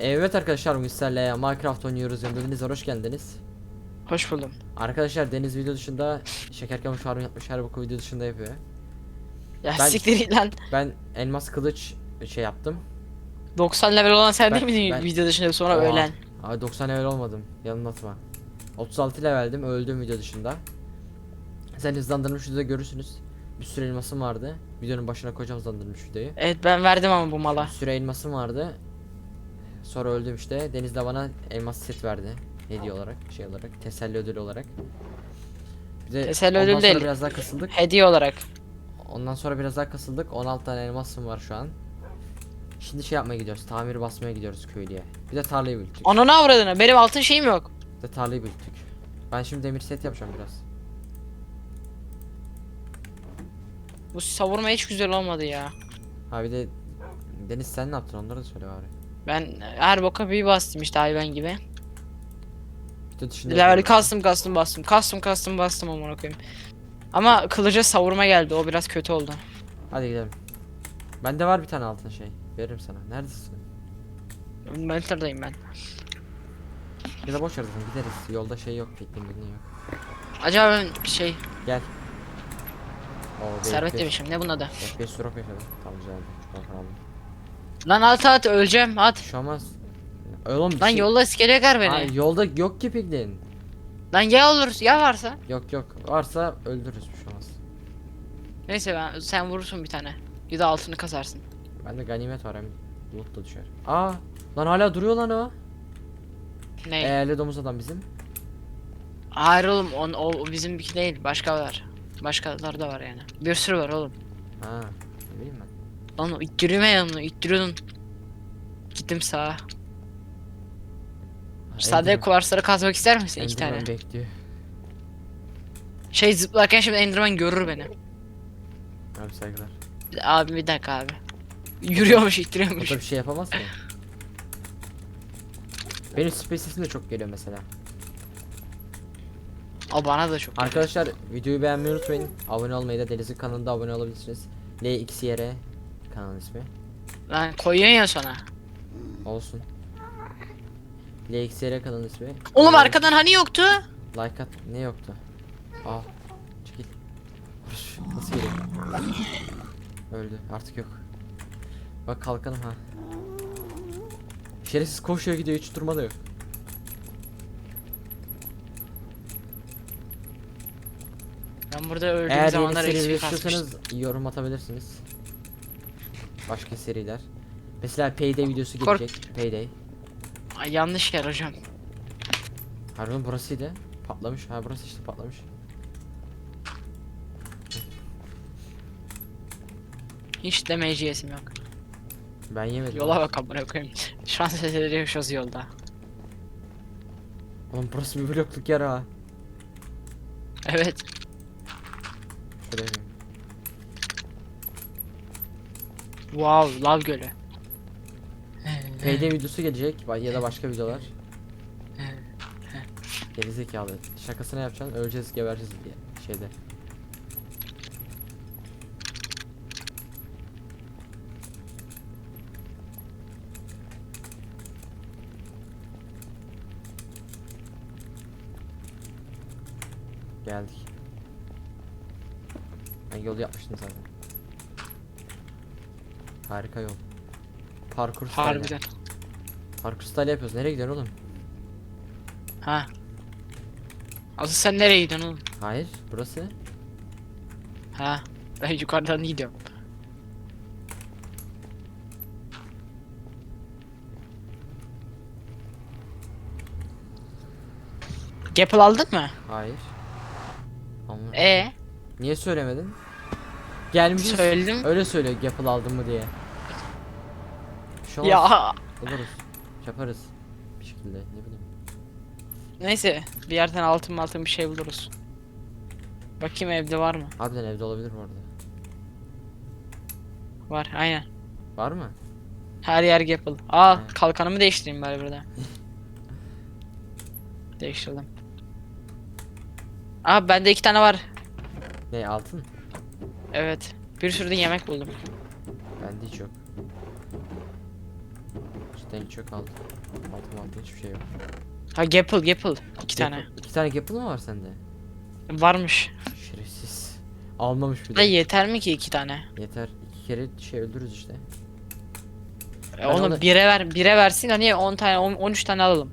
Evet arkadaşlar bugün sizlerle Minecraft oynuyoruz. Deniz var, hoş geldiniz. Hoş buldum. Arkadaşlar Deniz video dışında şeker kamış farmı yapmış her boku video dışında yapıyor. Ya Ben- siktir lan. Ben elmas kılıç şey yaptım. 90 level olan sen Ben- değil miydin video dışında sonra Oha. ölen? Abi 90 level olmadım. Yanımda atma. 36 leveldim öldüm video dışında. Sen hızlandırmış videoda görürsünüz. Bir sürü elmasım vardı. Videonun başına koyacağım hızlandırmış videoyu. Evet ben verdim ama bu mala. Bir sürü elmasım vardı. Sonra öldüm işte. Deniz de bana elmas set verdi. Hediye olarak, şey olarak, teselli ödülü olarak. Bir de Teselli ondan ödülü sonra değil. biraz daha kasıldık. Hediye olarak. Ondan sonra biraz daha kasıldık. 16 tane elmasım var şu an. Şimdi şey yapmaya gidiyoruz. Tamir basmaya gidiyoruz köylüye. Bir de tarlayı büyüttük. Ananı avradını. Benim altın şeyim yok. Bir de tarlayı büyüttük. Ben şimdi demir set yapacağım biraz. Bu savurma hiç güzel olmadı ya. Ha bir de Deniz sen ne yaptın onları da söyle bari. Ben her boka bir bastım işte hayvan gibi. Video dışında Level kastım kastım bastım. Kastım kastım bastım amına koyayım. Ama kılıca savurma geldi. O biraz kötü oldu. Hadi gidelim. Bende var bir tane altın şey. Veririm sana. Neredesin? Mentor'dayım ben. Ya da boş ver zaten gideriz. Yolda şey yok, pikniğin yok. Acaba ben şey Gel. Oo, servet F5 demişim. Ne bunun adı? F5 drop yaşadım. Tamam güzeldi. Bakın aldım. Lan at at öleceğim at. Bir şey. Oğlum bir Lan şey... yolda iskeleye kar beni. Ay, yolda yok ki pikniğin. Lan ya olur ya varsa. Yok yok. Varsa öldürürüz bir şey olmaz. Neyse ben sen vurursun bir tane. Ya da altını kazarsın. Bende ganimet var hem loot da düşer. Aa lan hala duruyor lan o. Ne? Eğerli domuz adam bizim. Hayır oğlum on, o, o bizimki değil başka var. Başkaları da var yani. Bir sürü var oğlum. Ha ne bileyim ben. Lan o ittirme yanını ittiriyordun. Gittim sağa. Enderman- kuvarsları kazmak ister misin? iki tane. bekliyor. Şey zıplarken şimdi Enderman görür beni. Abi saygılar. Abi bir dakika abi. Yürüyormuş O ittiriyormuş. da bir şey yapamaz ki. Benim space sesim de çok geliyor mesela. O bana da çok. Arkadaşlar videoyu beğenmeyi unutmayın. Abone olmayı da Deniz'in kanalında abone olabilirsiniz. LXYR kanal ismi. Lan koyuyorsun ya sonra. Olsun. LXYR kanal ismi. Oğlum arkadan hani yoktu? Like at ne yoktu? Aa çekil. Vuruş, Nasıl geliyor? Öldü artık yok. Bak kalkanım ha. Şerefsiz koşuyor gidiyor hiç durma da yok. Ben burada öldüğüm Eğer yeni zamanlar seri eksik kasmıştım. istiyorsanız yorum atabilirsiniz. Başka seriler. Mesela Payday videosu Kork- gelecek. Payday. Ay, yanlış yer hocam. Harbiden burasıydı. Patlamış. Ha burası işte patlamış. Hiç damage yesim yok. Ben yemedim. Yola bak amına koyayım. Şans eseri yaşıyoruz yolda. Oğlum burası bir blokluk yer ha. Evet. Şuraya bir- Wow, lav gölü. Payday videosu gelecek ya da başka videolar. Gerizekalı. Şakasına yapacaksın öleceğiz gebereceğiz diye şeyde. Geldik. Ben yolu yapmıştım zaten. Harika yol. Parkur style. Harbiden. Parkur style yapıyoruz. Nereye gidiyorsun oğlum? Ha. Asıl sen nereye gidiyorsun oğlum? Hayır, burası. Ha. Ben yukarıdan gidiyorum. Gapple aldın mı? Hayır. Ama E niye söylemedin? Gelmişiz. söyledim. Öyle söylüyor Gapple aldın mı diye. Şey olmaz. Ya Buluruz. Yaparız. Bir şekilde ne bileyim. neyse bir yerden altın altın bir şey buluruz. Bakayım evde var mı? Harbiden evde olabilir bu arada. Var aynen. Var mı? Her yer Gapple. Aa Ha. kalkanımı değiştireyim bari burada. Değiştirdim. Aa bende iki tane var. Ne altın? Evet. Bir sürü de yemek buldum. Bende hiç yok. Gerçekten hiç yok altın. Altın hiçbir şey yok. Ha Gapple Gapple. iki tane. İki tane Gapple mı var sende? Varmış. Şerefsiz. Almamış bir de. yeter mi ki iki tane? Yeter. İki kere şey öldürürüz işte. E, onu onu- bire ver, bire versin hani 10 tane, 10 13 tane alalım.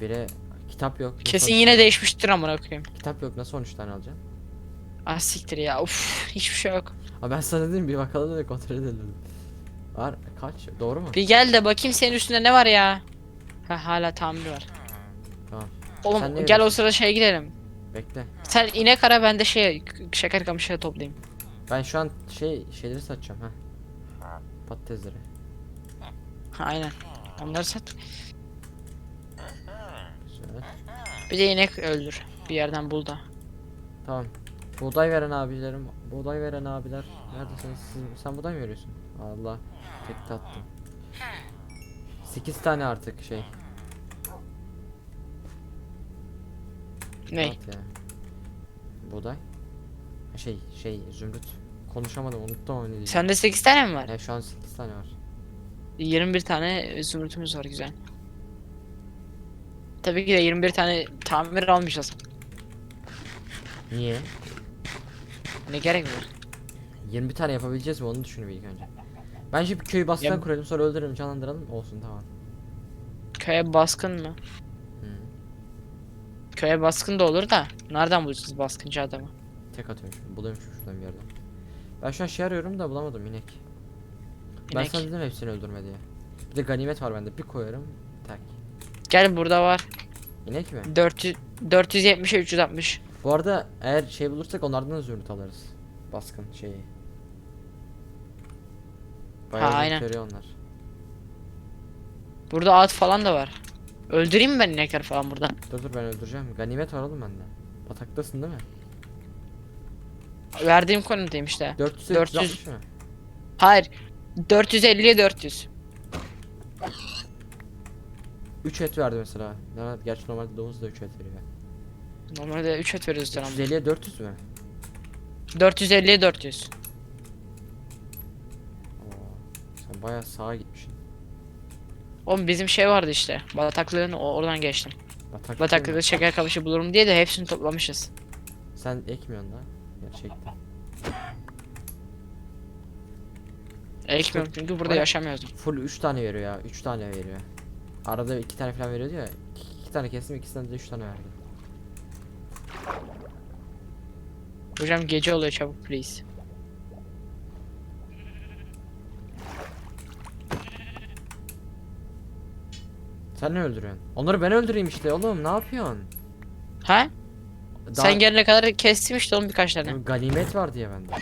Bire kitap yok. Nasıl Kesin 13 yine değişmiştir amına koyayım. Kitap yok nasıl 13 tane alacaksın? Ah siktir ya. Uf, hiçbir şey yok. Ha ben sana dedim bir bakalım da kontrol edelim. Var kaç? Doğru mu? Bir gel de bakayım senin üstünde ne var ya. Ha hala tamir var. Tamam. Oğlum Sen gel o sırada şeye gidelim. Bekle. Sen inek ara ben de şey şeker kamışları toplayayım. Ben şu an şey şeyleri satacağım ha. Patatesleri. Ha aynen. Onları sat. Güzel. Bir de inek öldür. Bir yerden bul da. Tamam. Buğday veren abilerim, buğday veren abiler. Neredesiniz? Siz, sen buğday mı veriyorsun? Allah. Tek attım. 8 tane artık şey. Ne? Buğday. Şey şey zümrüt. Konuşamadım unuttum onu diyeceğim. Sende 8 tane mi var? Ya şu an 8 tane var. 21 tane zümrütümüz var güzel. Tabii ki de 21 tane tamir almayacağız. Niye? Ne gerek var? 20 tane yapabileceğiz mi onu düşünün ilk önce. Bence bir köyü bastıdan Ya- kuralım sonra öldürelim canlandıralım olsun tamam. Köye baskın mı? Hı. Köye baskın da olur da. Nereden bulacağız baskıncı adamı? Tek atıyorum şimdi buluyorum şu şuradan bir yerden. Ben şu an şey arıyorum da bulamadım inek. Ben İnek. sana dedim hepsini öldürme diye. Bir de ganimet var bende bir koyarım tak. Gel burada var. İnek mi? 400 470'e 360. Bu arada eğer şey bulursak onlardan da zümrüt alırız. Baskın şeyi. Bayağı zümrüt aynen. veriyor onlar. Burada at falan da var. Öldüreyim mi ben inekler falan burada? Dur dur ben öldüreceğim. Ganimet var oğlum bende. Bataktasın değil mi? Verdiğim konumdayım işte. 400 400 460 mı? Hayır. 450'ye 400. 3 et verdi mesela. Gerçi normalde domuz da 3 et veriyor. Normalde 3 et veriyoruz canım. 350'ye 400 mü? 450'ye 400. Oo, sen bayağı sağa gitmişsin. Oğlum bizim şey vardı işte. Bataklığın o- oradan geçtim. Bataklık Bataklıkta şeker kamışı bulurum diye de hepsini toplamışız. Sen ekmiyorsun da. Gerçekten. Ekmiyorum çünkü burada Bana- yaşamıyoruz. Full 3 tane veriyor ya. 3 tane veriyor. Arada 2 tane falan veriyordu ya. 2 tane kestim ikisinden de 3 tane verdi. Hocam gece oluyor çabuk please. Sen ne öldürüyorsun? Onları ben öldüreyim işte oğlum ne yapıyorsun? Ha? Daha- Sen gelene kadar kestim işte oğlum birkaç tane. Ganimet var diye bende.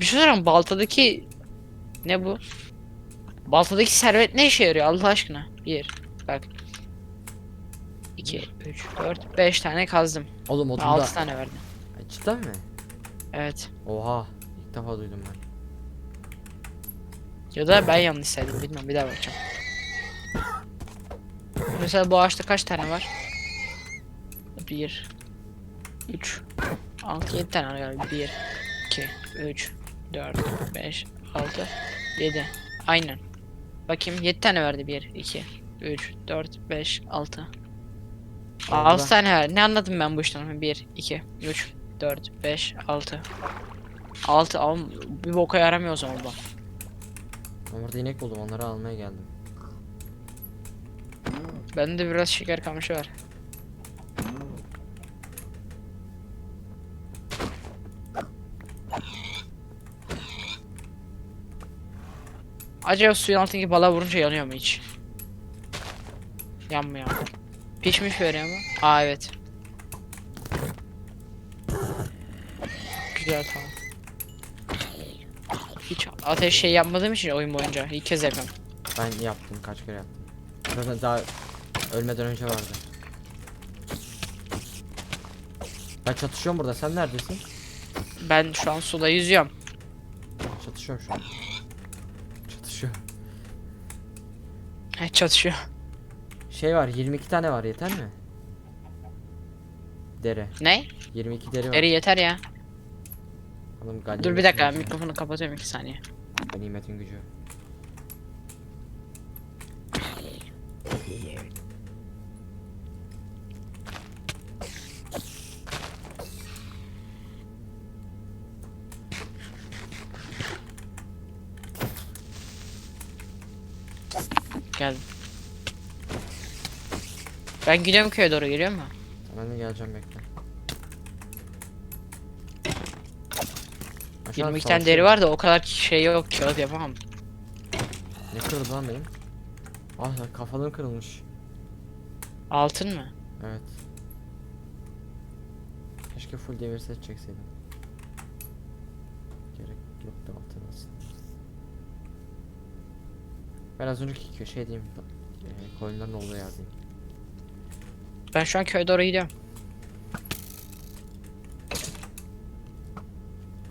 Bir şey sorayım baltadaki ne bu? Baltadaki servet ne işe yarıyor Allah aşkına? Bir bak. 2, 3, 4, 5 tane kazdım. Oğlum odunda. 6 tane verdim. Cidden mi? Evet. Oha. İlk defa duydum ben. Ya da ben yanlış saydım bilmiyorum bir daha bakacağım. Mesela bu ağaçta kaç tane var? 1 3 6 7 tane var galiba. 1 2 3 4 5 6 7 Aynen. Bakayım 7 tane verdi 1 2 3 4 5 6 Orada- 6 tane verdi. Ne anladım ben bu işten? 1 2 3 4 5 6 6 al bir boka yaramıyor o zaman bu. Ben burada inek buldum onları almaya geldim. Bende biraz şeker kamışı var. Acaba suyun altındaki balığa vurunca yanıyor mu hiç? Yanmıyor. Pişmiş veriyor mu? Aa evet. Güzel tamam. Hiç ateş şey yapmadığım için oyun boyunca ilk kez yapıyorum. Ben yaptım kaç kere yaptım. Zaten daha ölmeden önce vardı. Ben çatışıyorum burada sen neredesin? Ben şu an suda yüzüyorum. Çatışıyorum şu an. Çatışıyor. He çatışıyor. Şey var 22 tane var yeter mi? Dere. Ne? 22 deri var. Deri yeter ya. Oğlum, Dur bir dakika mikrofonu kapatıyorum 2 saniye. Ganimetin gücü. Ben gidiyorum köye doğru geliyor mu? Ben de geleceğim bekle. Aşağı 22 tane deri var da o kadar şey yok kağıt yapamam. Ne kırıldı lan benim? Ah kafalığım kırılmış. Altın mı? Evet. Keşke full demir set çekseydim. Gerek yoktu altın aslında. Ben az önceki şey diyeyim. E, koyunların olduğu yerdeyim. Ben şu an köye doğru gidiyorum.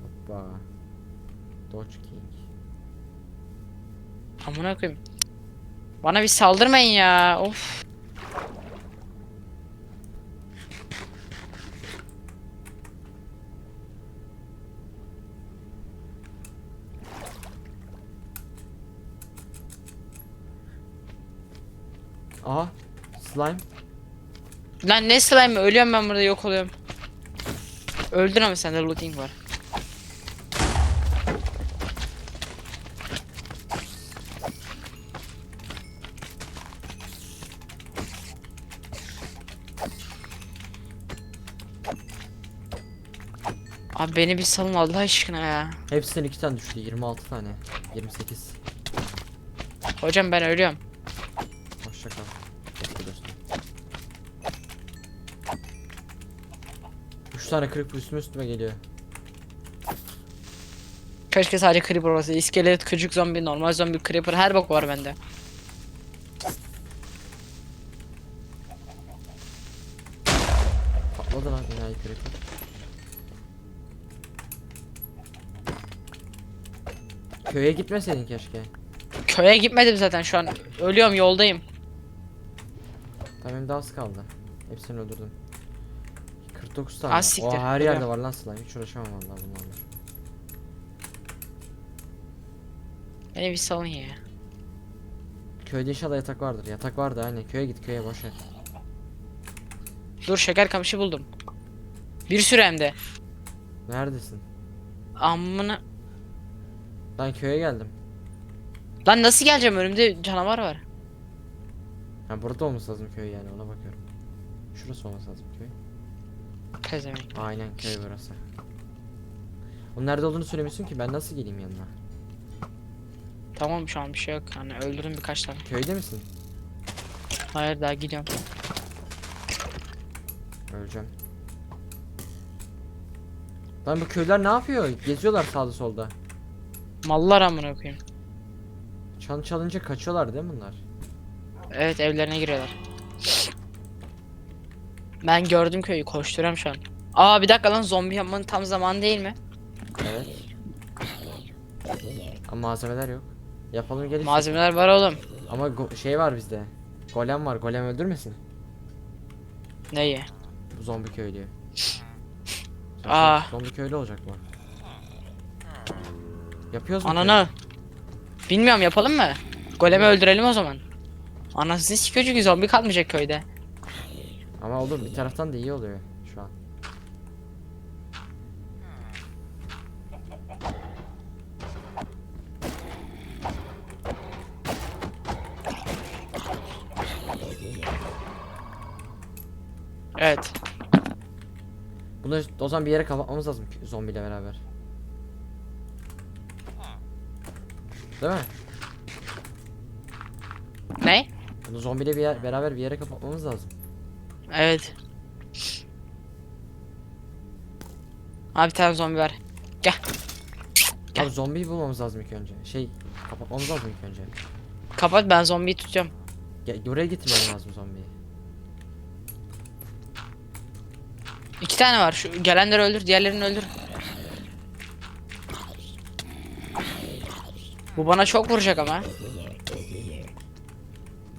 Hoppa. Dodge King. Amına koyayım. Bana bir saldırmayın ya. Of. Aha. Slime. Lan ne slime ölüyorum ben burada yok oluyorum. Öldün ama sende looting var. Abi beni bir salın Allah aşkına ya. Hepsinden iki tane düştü. 26 tane. 28. Hocam ben ölüyorum. 3 tane kırık üstüme üstüme geliyor. Keşke sadece creeper olsa. İskelet, küçük zombi, normal zombi, creeper her bok var bende. Patladı lan enayi creeper. Köye gitmeseydin keşke. Köye gitmedim zaten şu an. Ölüyorum yoldayım. Tamam de az kaldı. Hepsini öldürdüm. 49 tane. Az siktir, Oha, her yerde var lan slime. Hiç uğraşamam vallahi bunlarla. Beni bir salın ya. Köyde inşallah yatak vardır. Yatak vardı aynen. Köye git köye boş ver. Dur şeker kamışı buldum. Bir sürü hem de. Neredesin? Amına. Ben köye geldim. Lan nasıl geleceğim önümde canavar var. Ha burada olması lazım köy yani ona bakıyorum. Şurası olması lazım köy. Pezevenk. Aynen köy burası. Onun nerede olduğunu söylemiyorsun ki ben nasıl geleyim yanına? Tamam şu an bir şey yok. Hani öldürdüm birkaç tane. Köyde misin? Hayır daha gidiyorum. Öleceğim. Lan bu köyler ne yapıyor? Geziyorlar sağda solda. Mallar amına koyayım. Çan çalınca kaçıyorlar değil mi bunlar? Evet evlerine giriyorlar. Ben gördüm köyü koşturuyorum şu an. Aa bir dakika lan zombi yapmanın tam zamanı değil mi? Evet. Ama malzemeler yok. Yapalım gelin. Malzemeler var oğlum. Ama go- şey var bizde. Golem var. Golem öldürmesin. Neyi? Bu zombi köylüyü. Aa. Zombi köylü olacak bu. Yapıyoruz mu? Ananı. Bilmiyorum yapalım mı? Golemi öldürelim o zaman. Anasını sikiyor çünkü zombi kalmayacak köyde. Ama olur bir taraftan da iyi oluyor şu an. Evet. Bunu o zaman bir yere kapatmamız lazım zombiyle beraber. Değil mi? Ne? Bunu zombiyle bir yer, beraber bir yere kapatmamız lazım. Evet. Abi bir tane zombi var. Gel. Gel. Abi zombiyi bulmamız lazım ilk önce. Şey kapatmamız lazım ilk önce. Kapat ben zombiyi tutacağım. Gel, buraya getirmem lazım zombiyi. İki tane var. Şu gelenleri öldür, diğerlerini öldür. Bu bana çok vuracak ama.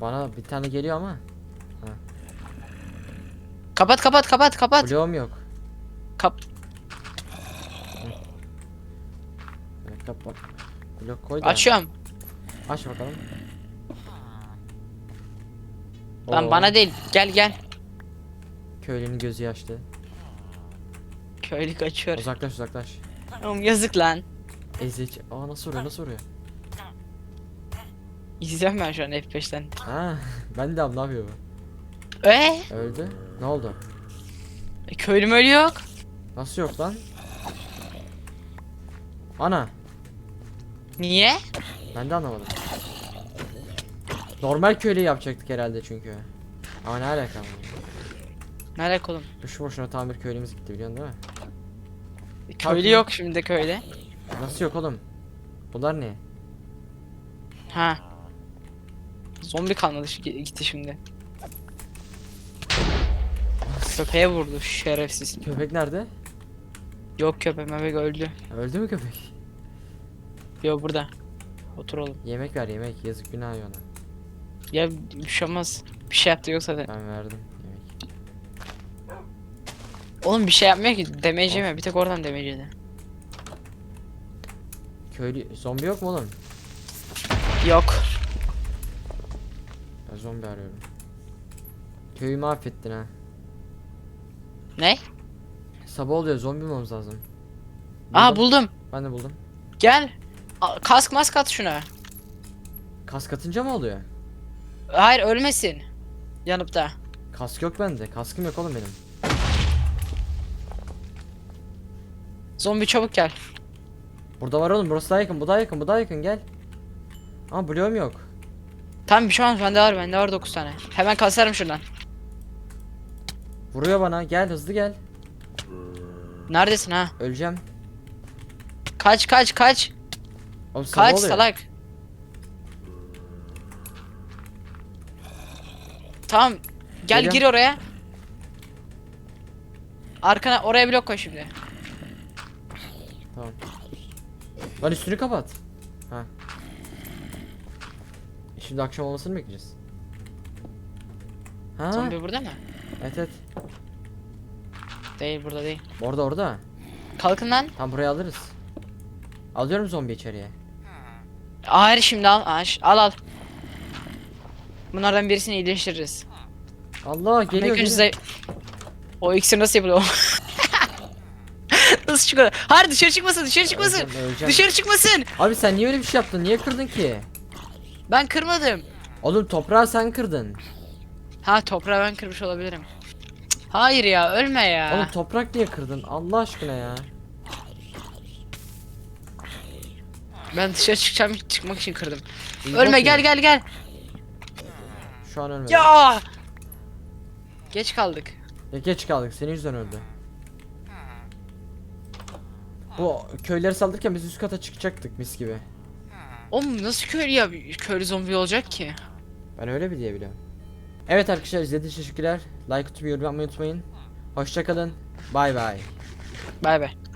Bana bir tane geliyor ama. Kapat kapat kapat kapat. Bloğum yok. Kap Evet, kapat. Blok koy da. açıyorum. Aç bakalım. Lan Oo, bana değil. Gel gel. Köylünün gözü yaşlı. Köylü kaçıyor. Uzaklaş uzaklaş. Oğlum yazık lan. Ezik. Aa nasıl vuruyor nasıl vuruyor? İzliyorum ben şu an F5'ten. Ha ben de abi ne yapıyor bu? Ee, Öldü. Ne oldu? e, köylüm ölü yok. Nasıl yok lan? Ana Niye? ben de anlamadım. Normal köylü yapacaktık herhalde çünkü. Ama ne alaka? Ne alaka oğlum? Şu boşuna tamir köylümüz gitti biliyorsun değil mi? Köylü Tabii. yok şimdi köyde. Nasıl yok oğlum? Bunlar ne? Ha. Zombi kalmadı şu- gitti şimdi. Köpeğe vurdu şerefsiz. Köpek nerede? Yok köpek mebek öldü. Öldü mü köpek? Yok burada. Otur oğlum. Yemek ver yemek yazık günah ona. Ya bir şey olmaz. Bir şey yaptı yoksa da. Ben verdim yemek. Oğlum bir şey yapmıyor ki. Damage yemiyor. Bir tek oradan damage yedi. Köylü zombi yok mu oğlum? Yok. Ben zombi arıyorum. Köyü mahvettin ha. Ne? Sabah oluyor zombi bulmamız lazım. Aa Buldum. buldum. Ben de buldum. Gel. A- Kask mask at şuna. Kask atınca mı oluyor? Hayır ölmesin. Yanıp da. Kask yok bende. Kaskım yok oğlum benim. Zombi çabuk gel. Burada var oğlum. Burası daha yakın. Bu daha yakın. Bu daha yakın. Gel. Ama bloğum yok. Tamam bir şey olmaz. Bende var. Bende var 9 tane. Hemen kasarım şuradan. Vuruyor bana. Gel hızlı gel. Neredesin ha? Öleceğim. Kaç kaç kaç. Oğlum Kaç oluyor. salak. Tamam. Gel Geliyorum. gir oraya. Arkana oraya blok koy şimdi. Tamam. Lan üstünü kapat. Ha. Şimdi akşam olmasını bekleyeceğiz? Ha. Zombi burada mı? Evet evet. Değil burada değil. Orada orada. Kalkın lan. Tam buraya alırız. Alıyorum zombi içeriye. Hayır şimdi al. Al al. Bunlardan birisini iyileştiririz. Allah geliyor. Geliyor. size- O iksir nasıl yapılıyor? nasıl çıkıyor? Hayır dışarı çıkmasın dışarı çıkmasın. Öleceğim, öleceğim. Dışarı çıkmasın. Abi sen niye öyle bir şey yaptın? Niye kırdın ki? Ben kırmadım. Oğlum toprağı sen kırdın. Ha toprağı ben kırmış olabilirim. Hayır ya ölme ya. Oğlum toprak niye kırdın? Allah aşkına ya. Ben dışarı çıkacağım çıkmak için kırdım. İyi Ölme bak gel gel gel. Şu an ölmedi. Ya. Geç kaldık. Geç kaldık. Senin yüzünden öldü. Bu köyleri saldırırken biz üst kata çıkacaktık mis gibi. Oğlum nasıl köylü ya köylü zombi olacak ki? Ben öyle bir diye biliyorum. Evet arkadaşlar izlediğiniz için teşekkürler. Like atıp yorum yapmayı unutmayın. Hoşçakalın. Bay bay. Bay bay.